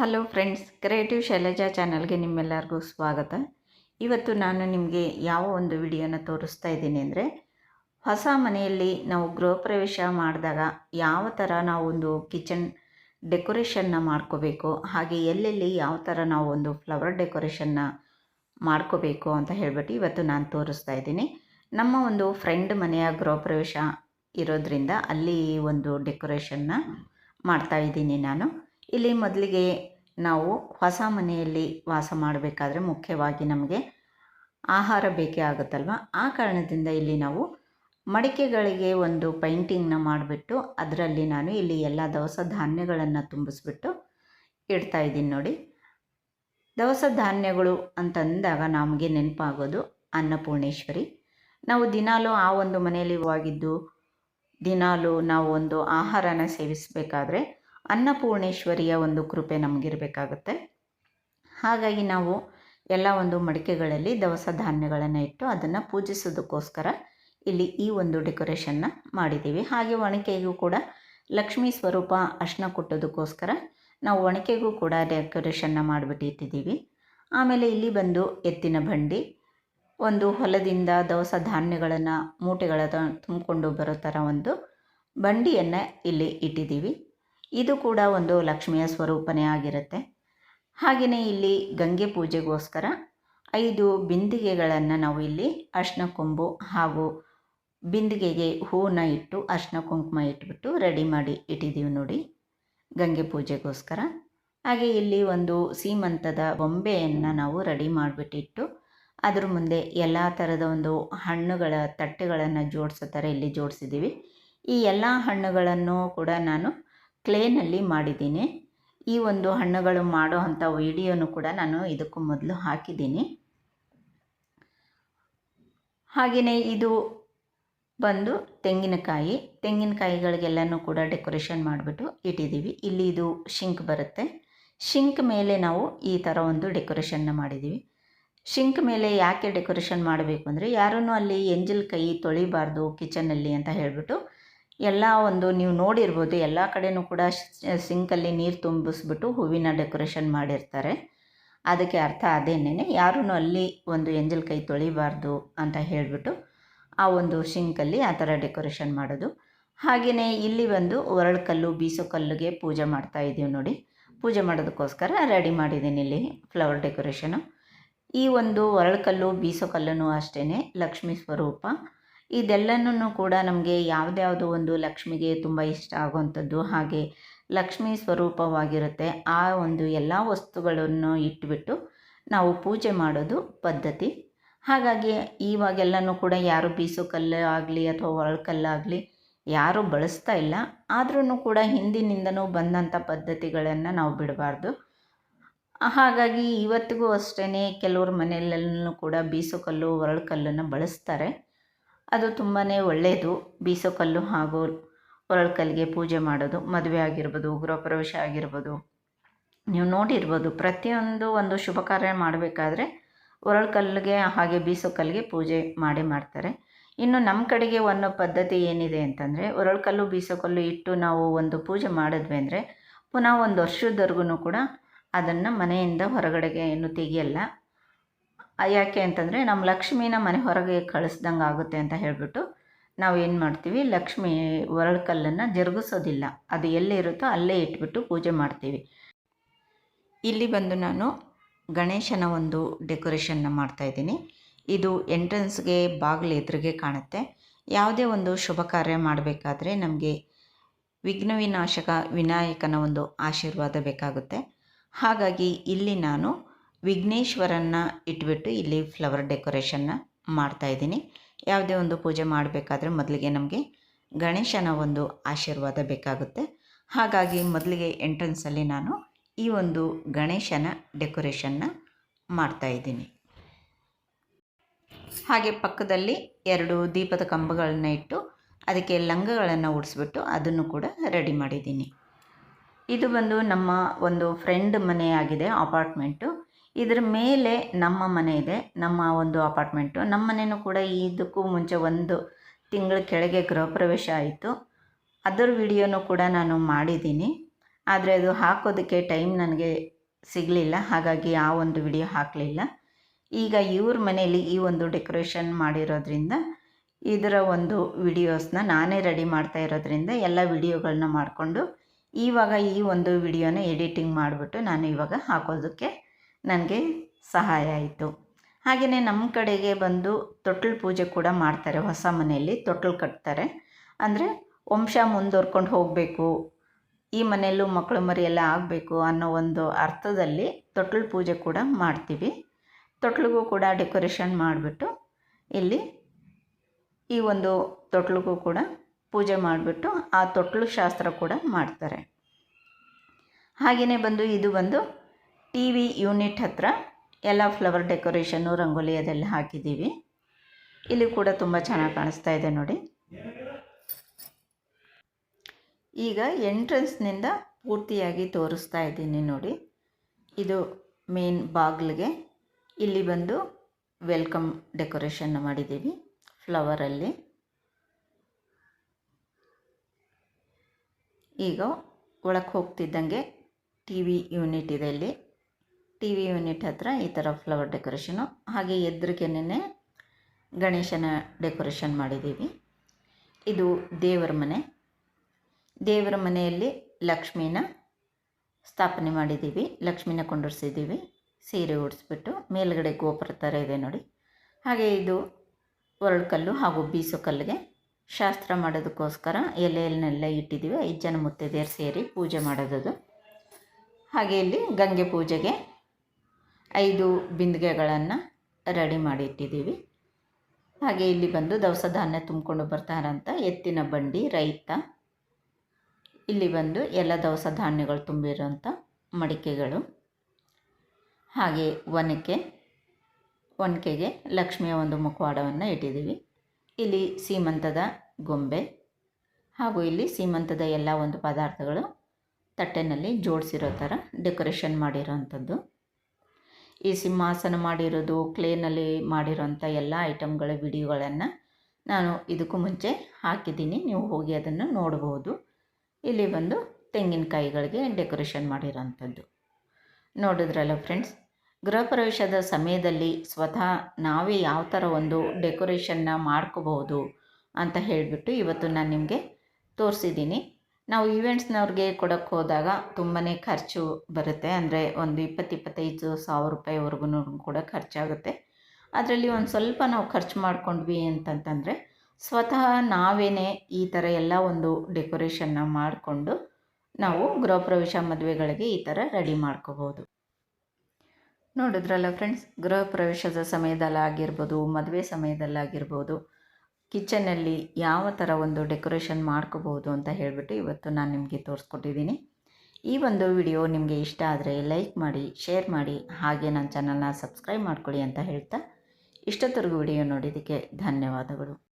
Hello friends, creative Shailaja ಚಾನಲ್ಗೆ ನಿಮ್ಮೆಲ್ಲರಿಗೂ ಸ್ವಾಗತ. ಇವತ್ತು ನಾನು ನಿಮಗೆ ಯಾವ ಒಂದು ವಿಡಿಯೋನ ತೋರಿಸ್ತಾ ಇದ್ದೀನಿ ಅಂದರೆ, ಹೊಸ ಮನೆಯಲ್ಲಿ ನಾವು ಗೃಹ ಪ್ರವೇಶ ಮಾಡಿದಾಗ ಯಾವ ಥರ ನಾವು ಒಂದು ಕಿಚನ್ ಡೆಕೋರೇಷನ್ನ ಮಾಡ್ಕೋಬೇಕು, ಹಾಗೆ ಎಲ್ಲೆಲ್ಲಿ ಯಾವ ಥರ ನಾವು ಒಂದು ಫ್ಲವರ್ ಡೆಕೋರೇಷನ್ನ ಮಾಡ್ಕೋಬೇಕು ಅಂತ ಹೇಳ್ಬಿಟ್ಟು ಇವತ್ತು ನಾನು ತೋರಿಸ್ತಾ ಇದ್ದೀನಿ. ನಮ್ಮ ಒಂದು ಫ್ರೆಂಡ್ ಮನೆಯ ಗೃಹ ಪ್ರವೇಶ ಇರೋದ್ರಿಂದ ಅಲ್ಲಿ ಒಂದು ಡೆಕೋರೇಷನ್ನ ಮಾಡ್ತಾ ಇದ್ದೀನಿ ನಾನು. ಇಲ್ಲಿ ಮೊದಲಿಗೆ ನಾವು ಹೊಸ ಮನೆಯಲ್ಲಿ ವಾಸ ಮಾಡಬೇಕಾದ್ರೆ ಮುಖ್ಯವಾಗಿ ನಮಗೆ ಆಹಾರ ಬೇಕೇ ಆಗುತ್ತಲ್ವ? ಆ ಕಾರಣದಿಂದ ಇಲ್ಲಿ ನಾವು ಮಡಿಕೆಗಳಿಗೆ ಒಂದು ಪೈಂಟಿಂಗ್ನ ಮಾಡಿಬಿಟ್ಟು ಅದರಲ್ಲಿ ನಾನು ಇಲ್ಲಿ ಎಲ್ಲ ದವಸ ಧಾನ್ಯಗಳನ್ನು ತುಂಬಿಸ್ಬಿಟ್ಟು ಇಡ್ತಾ ಇದ್ದೀನಿ ನೋಡಿ. ದವಸ ಧಾನ್ಯಗಳು ಅಂತಂದಾಗ ನಮಗೆ ನೆನಪಾಗೋದು ಅನ್ನಪೂರ್ಣೇಶ್ವರಿ. ನಾವು ದಿನಾಲೂ ಆ ಒಂದು ಮನೆಯಲ್ಲಿ ಹೋಗಿದ್ದು, ದಿನಾಲೂ ನಾವು ಒಂದು ಆಹಾರನ ಸೇವಿಸಬೇಕಾದ್ರೆ ಅನ್ನಪೂರ್ಣೇಶ್ವರಿಯ ಒಂದು ಕೃಪೆ ನಮಗಿರಬೇಕಾಗುತ್ತೆ. ಹಾಗಾಗಿ ನಾವು ಎಲ್ಲ ಒಂದು ಮಡಿಕೆಗಳಲ್ಲಿ ದವಸ ಧಾನ್ಯಗಳನ್ನು ಇಟ್ಟು ಅದನ್ನು ಪೂಜಿಸೋದಕ್ಕೋಸ್ಕರ ಇಲ್ಲಿ ಈ ಒಂದು ಡೆಕೋರೇಷನ್ನ ಮಾಡಿದ್ದೀವಿ. ಹಾಗೆ ಒಣಕೆಗೂ ಕೂಡ ಲಕ್ಷ್ಮೀ ಸ್ವರೂಪ ಅರ್ಶನ ಕೊಟ್ಟೋದಕ್ಕೋಸ್ಕರ ನಾವು ಒಣಕೆಗೂ ಕೂಡ ಡೆಕೋರೇಷನ್ನ ಮಾಡಿಬಿಟ್ಟು ಇಟ್ಟಿದ್ದೀವಿ. ಆಮೇಲೆ ಇಲ್ಲಿ ಬಂದು ಎತ್ತಿನ ಬಂಡಿ, ಒಂದು ಹೊಲದಿಂದ ದವಸ ಧಾನ್ಯಗಳನ್ನು ಮೂಟೆಗಳ ತುಂಬಿಕೊಂಡು ಬರೋ ಥರ ಒಂದು ಬಂಡಿಯನ್ನು ಇಲ್ಲಿ ಇಟ್ಟಿದ್ದೀವಿ. ಇದು ಕೂಡ ಒಂದು ಲಕ್ಷ್ಮಿಯ ಸ್ವರೂಪನೇ ಆಗಿರುತ್ತೆ. ಹಾಗೆಯೇ ಇಲ್ಲಿ ಗಂಗೆ ಪೂಜೆಗೋಸ್ಕರ ಐದು ಬಿಂದಿಗೆಗಳನ್ನು ನಾವು ಇಲ್ಲಿ ಅರ್ಶಿನ ಕೊಂಬು ಹಾಗೂ ಬಿಂದಿಗೆಗೆ ಹೂವನ್ನ ಇಟ್ಟು ಅರ್ಶಿನ ಕುಂಕುಮ ಇಟ್ಬಿಟ್ಟು ರೆಡಿ ಮಾಡಿ ಇಟ್ಟಿದ್ದೀವಿ ನೋಡಿ ಗಂಗೆ ಪೂಜೆಗೋಸ್ಕರ. ಹಾಗೆ ಇಲ್ಲಿ ಒಂದು ಸೀಮಂತದ ಬೊಂಬೆಯನ್ನು ನಾವು ರೆಡಿ ಮಾಡಿಬಿಟ್ಟಿಟ್ಟು ಅದ್ರ ಮುಂದೆ ಎಲ್ಲ ಥರದ ಒಂದು ಹಣ್ಣುಗಳ ತಟ್ಟೆಗಳನ್ನು ಜೋಡಿಸೋ ಥರ ಇಲ್ಲಿ ಜೋಡಿಸಿದ್ದೀವಿ ಈ ಎಲ್ಲ ಹಣ್ಣುಗಳನ್ನು ಕೂಡ ನಾನು ಕ್ಲೇನಲ್ಲಿ ಮಾಡಿದ್ದೀನಿ. ಈ ಒಂದು ಹಣ್ಣುಗಳು ಮಾಡೋ ಅಂಥ ವಿಡಿಯೋನು ಕೂಡ ನಾನು ಇದಕ್ಕೂ ಮೊದಲು ಹಾಕಿದ್ದೀನಿ. ಹಾಗೆಯೇ ಇದು ಬಂದು ತೆಂಗಿನಕಾಯಿ. ತೆಂಗಿನಕಾಯಿಗಳಿಗೆಲ್ಲನೂ ಕೂಡ ಡೆಕೋರೇಷನ್ ಮಾಡಿಬಿಟ್ಟು ಇಟ್ಟಿದ್ದೀವಿ. ಇಲ್ಲಿ ಇದು ಶಿಂಕ್ ಬರುತ್ತೆ. ಶಿಂಕ್ ಮೇಲೆ ನಾವು ಈ ಥರ ಒಂದು ಡೆಕೋರೇಷನ್ನ ಮಾಡಿದ್ದೀವಿ. ಶಿಂಕ್ ಮೇಲೆ ಯಾಕೆ ಡೆಕೋರೇಷನ್ ಮಾಡಬೇಕು ಅಂದರೆ ಯಾರೂ ಅಲ್ಲಿ ಎಂಜಲ್ ಕೈ ತೊಳಿಬಾರ್ದು ಕಿಚನಲ್ಲಿ ಅಂತ ಹೇಳಿಬಿಟ್ಟು ಎಲ್ಲ ಒಂದು ನೀವು ನೋಡಿರ್ಬೋದು, ಎಲ್ಲ ಕಡೆಯೂ ಕೂಡ ಸಿಂಕಲ್ಲಿ ನೀರು ತುಂಬಿಸ್ಬಿಟ್ಟು ಹೂವಿನ ಡೆಕೋರೇಷನ್ ಮಾಡಿರ್ತಾರೆ. ಅದಕ್ಕೆ ಅರ್ಥ ಅದೇನೇ ಯಾರೂ ಅಲ್ಲಿ ಒಂದು ಎಂಜಲ್ ಕೈ ತೊಳಿಬಾರ್ದು ಅಂತ ಹೇಳಿಬಿಟ್ಟು ಆ ಒಂದು ಸಿಂಕಲ್ಲಿ ಆ ಥರ ಡೆಕೋರೇಷನ್ ಮಾಡೋದು. ಹಾಗೆಯೇ ಇಲ್ಲಿ ಬಂದು ಒರಳು ಕಲ್ಲು, ಬೀಸೋ ಕಲ್ಲುಗೆ ಪೂಜೆ ಮಾಡ್ತಾ ಇದ್ದೀವಿ ನೋಡಿ. ಪೂಜೆ ಮಾಡೋದಕ್ಕೋಸ್ಕರ ರೆಡಿ ಮಾಡಿದ್ದೀನಿ ಇಲ್ಲಿ ಫ್ಲವರ್ ಡೆಕೋರೇಷನು. ಈ ಒಂದು ಒರಳು ಕಲ್ಲು, ಬೀಸೋ ಕಲ್ಲೂ ಅಷ್ಟೇ ಲಕ್ಷ್ಮೀ ಸ್ವರೂಪ. ಇದೆಲ್ಲನೂ ಕೂಡ ನಮಗೆ ಯಾವುದ್ಯಾವುದು ಒಂದು ಲಕ್ಷ್ಮಿಗೆ ತುಂಬ ಇಷ್ಟ ಆಗುವಂಥದ್ದು. ಹಾಗೆ ಲಕ್ಷ್ಮಿ ಸ್ವರೂಪವಾಗಿರುತ್ತೆ. ಆ ಒಂದು ಎಲ್ಲ ವಸ್ತುಗಳನ್ನು ಇಟ್ಟುಬಿಟ್ಟು ನಾವು ಪೂಜೆ ಮಾಡೋದು ಪದ್ಧತಿ. ಹಾಗಾಗಿ ಇವಾಗೆಲ್ಲನೂ ಕೂಡ ಯಾರು ಬೀಸು ಕಲ್ಲು ಆಗಲಿ ಅಥವಾ ಒಳಕಲ್ಲಾಗಲಿ ಕಲ್ಲಾಗಲಿ ಯಾರೂ ಬಳಸ್ತಾ ಇಲ್ಲ. ಆದ್ರೂ ಕೂಡ ಹಿಂದಿನಿಂದನೂ ಬಂದಂಥ ಪದ್ಧತಿಗಳನ್ನು ನಾವು ಬಿಡಬಾರ್ದು. ಹಾಗಾಗಿ ಇವತ್ತಿಗೂ ಅಷ್ಟೇ ಕೆಲವ್ರ ಮನೆಯಲ್ಲೂ ಕೂಡ ಬೀಸುಕಲ್ಲು ಕಲ್ಲು ಒರಳು ಕಲ್ಲನ್ನು ಬಳಸ್ತಾರೆ. ಅದು ತುಂಬಾ ಒಳ್ಳೆಯದು ಬೀಸೋ ಕಲ್ಲು ಹಾಗೂ ಹೊರಳ್ಕಲ್ಲಿಗೆ ಕಲ್ಲಿಗೆ ಪೂಜೆ ಮಾಡೋದು, ಮದುವೆ ಆಗಿರ್ಬೋದು, ಗೃಹ ಪ್ರವೇಶ ಆಗಿರ್ಬೋದು. ನೀವು ನೋಡಿರ್ಬೋದು, ಪ್ರತಿಯೊಂದು ಒಂದು ಶುಭ ಕಾರ್ಯ ಮಾಡಬೇಕಾದ್ರೆ ಒರಳು ಕಲ್ಲಿಗೆ ಹಾಗೆ ಬೀಸೋ ಕಲ್ಲಿಗೆ ಪೂಜೆ ಮಾಡಿ ಮಾಡ್ತಾರೆ. ಇನ್ನು ನಮ್ಮ ಕಡೆಗೆ ಒಂದು ಪದ್ಧತಿ ಏನಿದೆ ಅಂತಂದರೆ ಒರಳ್ಕಲ್ಲು ಬೀಸೋ ಕಲ್ಲು ಇಟ್ಟು ನಾವು ಒಂದು ಪೂಜೆ ಮಾಡಿದ್ವಿ ಅಂದರೆ, ಪುನಃ ಒಂದು ವರ್ಷದವರೆಗೂ ಕೂಡ ಅದನ್ನು ಮನೆಯಿಂದ ಹೊರಗಡೆಗೆ ಏನು ತೆಗಿಯಲ್ಲ. ಯಾಕೆ ಅಂತಂದರೆ ನಮ್ಮ ಲಕ್ಷ್ಮಿನ ಮನೆ ಹೊರಗೆ ಕಳಿಸ್ದಂಗೆ ಆಗುತ್ತೆ ಅಂತ ಹೇಳಿಬಿಟ್ಟು ನಾವು ಏನು ಮಾಡ್ತೀವಿ, ಲಕ್ಷ್ಮಿ ಒರಳು ಕಲ್ಲನ್ನು ಜರುಗಿಸೋದಿಲ್ಲ. ಅದು ಎಲ್ಲಿರುತ್ತೋ ಅಲ್ಲೇ ಇಟ್ಬಿಟ್ಟು ಪೂಜೆ ಮಾಡ್ತೀವಿ. ಇಲ್ಲಿ ಬಂದು ನಾನು ಗಣೇಶನ ಒಂದು ಡೆಕೋರೇಷನ್ನ ಮಾಡ್ತಾಯಿದ್ದೀನಿ ಇದು ಎಂಟ್ರೆನ್ಸ್ಗೆ ಬಾಗಿಲು ಎದುರಿಗೆ ಕಾಣುತ್ತೆ. ಯಾವುದೇ ಒಂದು ಶುಭ ಕಾರ್ಯ ಮಾಡಬೇಕಾದ್ರೆ ನಮಗೆ ವಿಘ್ನ ವಿನಾಶಕ ವಿನಾಯಕನ ಒಂದು ಆಶೀರ್ವಾದ ಬೇಕಾಗುತ್ತೆ. ಹಾಗಾಗಿ ಇಲ್ಲಿ ನಾನು ವಿಘ್ನೇಶ್ವರನ್ನ ಇಟ್ಬಿಟ್ಟು ಇಲ್ಲಿ ಫ್ಲವರ್ ಡೆಕೋರೇಷನ್ನ ಮಾಡ್ತಾಯಿದ್ದೀನಿ ಯಾವುದೇ ಒಂದು ಪೂಜೆ ಮಾಡಬೇಕಾದ್ರೆ ಮೊದಲಿಗೆ ನಮಗೆ ಗಣೇಶನ ಒಂದು ಆಶೀರ್ವಾದ ಬೇಕಾಗುತ್ತೆ. ಹಾಗಾಗಿ ಮೊದಲಿಗೆ ಎಂಟ್ರೆನ್ಸಲ್ಲಿ ನಾನು ಈ ಒಂದು ಗಣೇಶನ ಡೆಕೋರೇಷನ್ನ ಮಾಡ್ತಾಯಿದ್ದೀನಿ ಹಾಗೆ ಪಕ್ಕದಲ್ಲಿ ಎರಡು ದೀಪದ ಕಂಬಗಳನ್ನ ಇಟ್ಟು ಅದಕ್ಕೆ ಲಂಗಗಳನ್ನು ಉಡಿಸ್ಬಿಟ್ಟು ಅದನ್ನು ಕೂಡ ರೆಡಿ ಮಾಡಿದ್ದೀನಿ. ಇದು ಬಂದು ನಮ್ಮ ಒಂದು ಫ್ರೆಂಡ್ ಮನೆಯಾಗಿದೆ ಅಪಾರ್ಟ್ಮೆಂಟು ಇದ್ರ ಮೇಲೆ ನಮ್ಮ ಮನೆ ಇದೆ, ನಮ್ಮ ಒಂದು ಅಪಾರ್ಟ್ಮೆಂಟು ನಮ್ಮ ಮನೆಯೂ ಕೂಡ ಇದಕ್ಕೂ ಮುಂಚೆ ಒಂದು ತಿಂಗಳ ಕೆಳಗೆ ಗೃಹಪ್ರವೇಶ ಆಯಿತು. ಅದರ ವಿಡಿಯೋನೂ ಕೂಡ ನಾನು ಮಾಡಿದ್ದೀನಿ. ಆದರೆ ಅದು ಹಾಕೋದಕ್ಕೆ ಟೈಮ್ ನನಗೆ ಸಿಗಲಿಲ್ಲ, ಹಾಗಾಗಿ ಆ ಒಂದು ವಿಡಿಯೋ ಹಾಕಲಿಲ್ಲ. ಈಗ ಇವ್ರ ಮನೆಯಲ್ಲಿ ಈ ಒಂದು ಡೆಕೋರೇಷನ್ ಮಾಡಿರೋದ್ರಿಂದ ಇದರ ಒಂದು ವಿಡಿಯೋಸ್ನ ನಾನೇ ರೆಡಿ ಮಾಡ್ತಾ ಇರೋದ್ರಿಂದ ಎಲ್ಲ ವಿಡಿಯೋಗಳನ್ನ ಮಾಡಿಕೊಂಡು ಇವಾಗ ಈ ಒಂದು ವಿಡಿಯೋನ ಎಡಿಟಿಂಗ್ ಮಾಡಿಬಿಟ್ಟು ನಾನು ಇವಾಗ ಹಾಕೋದಕ್ಕೆ ನನಗೆ ಸಹಾಯ ಆಯಿತು. ಹಾಗೆಯೇ ನಮ್ಮ ಕಡೆಗೆ ಬಂದು ತೊಟ್ಟಲು ಪೂಜೆ ಕೂಡ ಮಾಡ್ತಾರೆ, ಹೊಸ ಮನೆಯಲ್ಲಿ ತೊಟ್ಟಲು ಕಟ್ತಾರೆ. ಅಂದರೆ ವಂಶ ಮುಂದುವರ್ಕೊಂಡು ಹೋಗಬೇಕು, ಈ ಮನೆಯಲ್ಲೂ ಮಕ್ಕಳು ಮರಿ ಎಲ್ಲ ಆಗಬೇಕು ಅನ್ನೋ ಒಂದು ಅರ್ಥದಲ್ಲಿ ತೊಟ್ಟಲು ಪೂಜೆ ಕೂಡ ಮಾಡ್ತೀವಿ. ತೊಟ್ಲಿಗೂ ಕೂಡ ಡೆಕೋರೇಷನ್ ಮಾಡಿಬಿಟ್ಟು ಇಲ್ಲಿ ಈ ಒಂದು ತೊಟ್ಲಿಗೂ ಕೂಡ ಪೂಜೆ ಮಾಡಿಬಿಟ್ಟು ಆ ತೊಟ್ಲು ಶಾಸ್ತ್ರ ಕೂಡ ಮಾಡ್ತಾರೆ. ಹಾಗೆಯೇ ಬಂದು ಇದು ಬಂದು ಟಿ ವಿ ಯೂನಿಟ್ ಹತ್ತಿರ ಎಲ್ಲ ಫ್ಲವರ್ ಡೆಕೋರೇಷನ್ನು ರಂಗೋಲಿ ಅದೆಲ್ಲ ಹಾಕಿದ್ದೀವಿ. ಇಲ್ಲಿ ಕೂಡ ತುಂಬ ಚೆನ್ನಾಗಿ ಕಾಣಿಸ್ತಾ ಇದೆ ನೋಡಿ. ಈಗ ಎಂಟ್ರೆನ್ಸ್ನಿಂದ ಪೂರ್ತಿಯಾಗಿ ತೋರಿಸ್ತಾ ಇದ್ದೀನಿ ನೋಡಿ. ಇದು ಮೇನ್ ಬಾಗಿಲಿಗೆ. ಇಲ್ಲಿ ಬಂದು ವೆಲ್ಕಮ್ ಡೆಕೋರೇಷನ್ ಮಾಡಿದ್ದೀವಿ ಫ್ಲವರಲ್ಲಿ ಈಗ ಒಳಕ್ಕೆ ಹೋಗ್ತಿದ್ದಂಗೆ ಟಿ ವಿ ಯೂನಿಟ್ ಇದೆ ಇಲ್ಲಿ. ಟಿ ವಿ ಯೂನಿಟ್ ಹತ್ರ ಈ ಥರ ಫ್ಲವರ್ ಡೆಕೋರೇಷನು, ಹಾಗೆ ಎದುರಿಗೆನೇ ಗಣೇಶನ ಡೆಕೋರೇಷನ್ ಮಾಡಿದ್ದೀವಿ. ಇದು ದೇವರ ಮನೆ. ದೇವರ ಮನೆಯಲ್ಲಿ ಲಕ್ಷ್ಮೀನ ಸ್ಥಾಪನೆ ಮಾಡಿದ್ದೀವಿ. ಲಕ್ಷ್ಮೀನ ಕೊಂಡಿರ್ಸಿದ್ದೀವಿ. ಸೀರೆ ಉಡಿಸ್ಬಿಟ್ಟು ಮೇಲುಗಡೆ ಗೋಪುರ ಥರ ಇದೆ ನೋಡಿ. ಹಾಗೆ ಇದು ಕಲ್ಲು ಹಾಗೂ ಬೀಸು ಕಲ್ಲಿಗೆ ಶಾಸ್ತ್ರ ಮಾಡೋದಕ್ಕೋಸ್ಕರ ಎಲೆಯನ್ನೆಲ್ಲ ಇಟ್ಟಿದ್ದೀವಿ. ಐದು ಜನ ಮುತ್ತೈದೆಯರು ಸೇರಿ ಪೂಜೆ ಮಾಡೋದದು. ಹಾಗೆ ಇಲ್ಲಿ ಗಂಗೆ ಪೂಜೆಗೆ ಐದು ಬಿಂದಿಗೆಗಳನ್ನು ರೆಡಿ ಮಾಡಿ ಇಟ್ಟಿದ್ದೀವಿ. ಹಾಗೆ ಇಲ್ಲಿ ಬಂದು ದವಸ ಧಾನ್ಯ ತುಂಬಿಕೊಂಡು ಬರ್ತಾರಂತ. ಎತ್ತಿನ ಬಂಡಿ, ರೈತ. ಇಲ್ಲಿ ಬಂದು ಎಲ್ಲ ದವಸ ಧಾನ್ಯಗಳು ತುಂಬಿರೋಂಥ ಮಡಿಕೆಗಳು. ಹಾಗೆ ಒನಕೆ, ಒನಕೆಗೆ ಲಕ್ಷ್ಮಿಯ ಒಂದು ಮುಖವಾಡವನ್ನು ಇಟ್ಟಿದ್ದೀವಿ. ಇಲ್ಲಿ ಸೀಮಂತದ ಗೊಂಬೆ ಹಾಗೂ ಇಲ್ಲಿ ಸೀಮಂತದ ಎಲ್ಲ ಒಂದು ಪದಾರ್ಥಗಳು ತಟ್ಟೆನಲ್ಲಿ ಜೋಡಿಸಿರೋ ಥರ ಡೆಕೋರೇಷನ್ ಮಾಡಿರೋವಂಥದ್ದು. ಈ ಸಿಂಹಾಸನ ಮಾಡಿರೋದು ಕ್ಲೇನಲ್ಲಿ ಮಾಡಿರೋಂಥ ಎಲ್ಲ ಐಟಮ್ಗಳ ವಿಡಿಯೋಗಳನ್ನು ನಾನು ಇದಕ್ಕೂ ಮುಂಚೆ ಹಾಕಿದ್ದೀನಿ. ನೀವು ಹೋಗಿ ಅದನ್ನು ನೋಡಬಹುದು ಇಲ್ಲಿ ಬಂದು ತೆಂಗಿನಕಾಯಿಗಳಿಗೆ ಡೆಕೋರೇಷನ್ ಮಾಡಿರೋಂಥದ್ದು. ನೋಡಿದ್ರಲ್ಲ ಫ್ರೆಂಡ್ಸ್ ಗೃಹ ಪ್ರವೇಶದ ಸಮಯದಲ್ಲಿ ಸ್ವತಃ ನಾವೇ ಯಾವ ಥರ ಒಂದು ಡೆಕೋರೇಷನ್ನ ಮಾಡ್ಕೋಬಹುದು ಅಂತ ಹೇಳಿಬಿಟ್ಟು ಇವತ್ತು ನಾನು ನಿಮಗೆ ತೋರಿಸಿದ್ದೀನಿ. ನಾವು ಈವೆಂಟ್ಸ್ನವ್ರಿಗೆ ಕೊಡೋಕ್ಕೆ ಹೋದಾಗ ತುಂಬಾ ಖರ್ಚು ಬರುತ್ತೆ. ಅಂದರೆ ಒಂದು ಇಪ್ಪತ್ತು, ಇಪ್ಪತ್ತೈದು ಸಾವಿರ ರೂಪಾಯಿವರೆಗೂ ಕೂಡ ಖರ್ಚಾಗುತ್ತೆ. ಅದರಲ್ಲಿ ಒಂದು ಸ್ವಲ್ಪ ನಾವು ಖರ್ಚು ಮಾಡ್ಕೊಂಡ್ವಿ ಅಂತಂತಂದರೆ ಸ್ವತಃ ನಾವೇ ಈ ಥರ ಎಲ್ಲ ಒಂದು ಡೆಕೋರೇಷನ್ನ ಮಾಡಿಕೊಂಡು ನಾವು ಗೃಹ ಪ್ರವೇಶ ಮದುವೆಗಳಿಗೆ ಈ ಥರ ರೆಡಿ ಮಾಡ್ಕೋಬೋದು. ನೋಡಿದ್ರಲ್ಲ ಫ್ರೆಂಡ್ಸ್ ಗೃಹ ಪ್ರವೇಶದ ಸಮಯದಲ್ಲಾಗಿರ್ಬೋದು, ಮದುವೆ ಸಮಯದಲ್ಲಾಗಿರ್ಬೋದು ಕಿಚನಲ್ಲಿ ಯಾವ ಥರ ಒಂದು ಡೆಕೋರೇಷನ್ ಮಾಡ್ಕೋಬೋದು ಅಂತ ಹೇಳಿಬಿಟ್ಟು ಇವತ್ತು ನಾನು ನಿಮಗೆ ತೋರಿಸ್ಕೊಟ್ಟಿದ್ದೀನಿ. ಈ ಒಂದು ವಿಡಿಯೋ ನಿಮಗೆ ಇಷ್ಟ ಆದರೆ ಲೈಕ್ ಮಾಡಿ, ಶೇರ್ ಮಾಡಿ, ಹಾಗೆ ನನ್ನ ಚಾನಲ್ನ ಸಬ್ಸ್ಕ್ರೈಬ್ ಮಾಡ್ಕೊಳ್ಳಿ ಅಂತ ಹೇಳ್ತಾ ಇಷ್ಟೊತ್ತರೆಗೂ ವಿಡಿಯೋ ನೋಡಿದ್ದಕ್ಕೆ ಧನ್ಯವಾದಗಳು.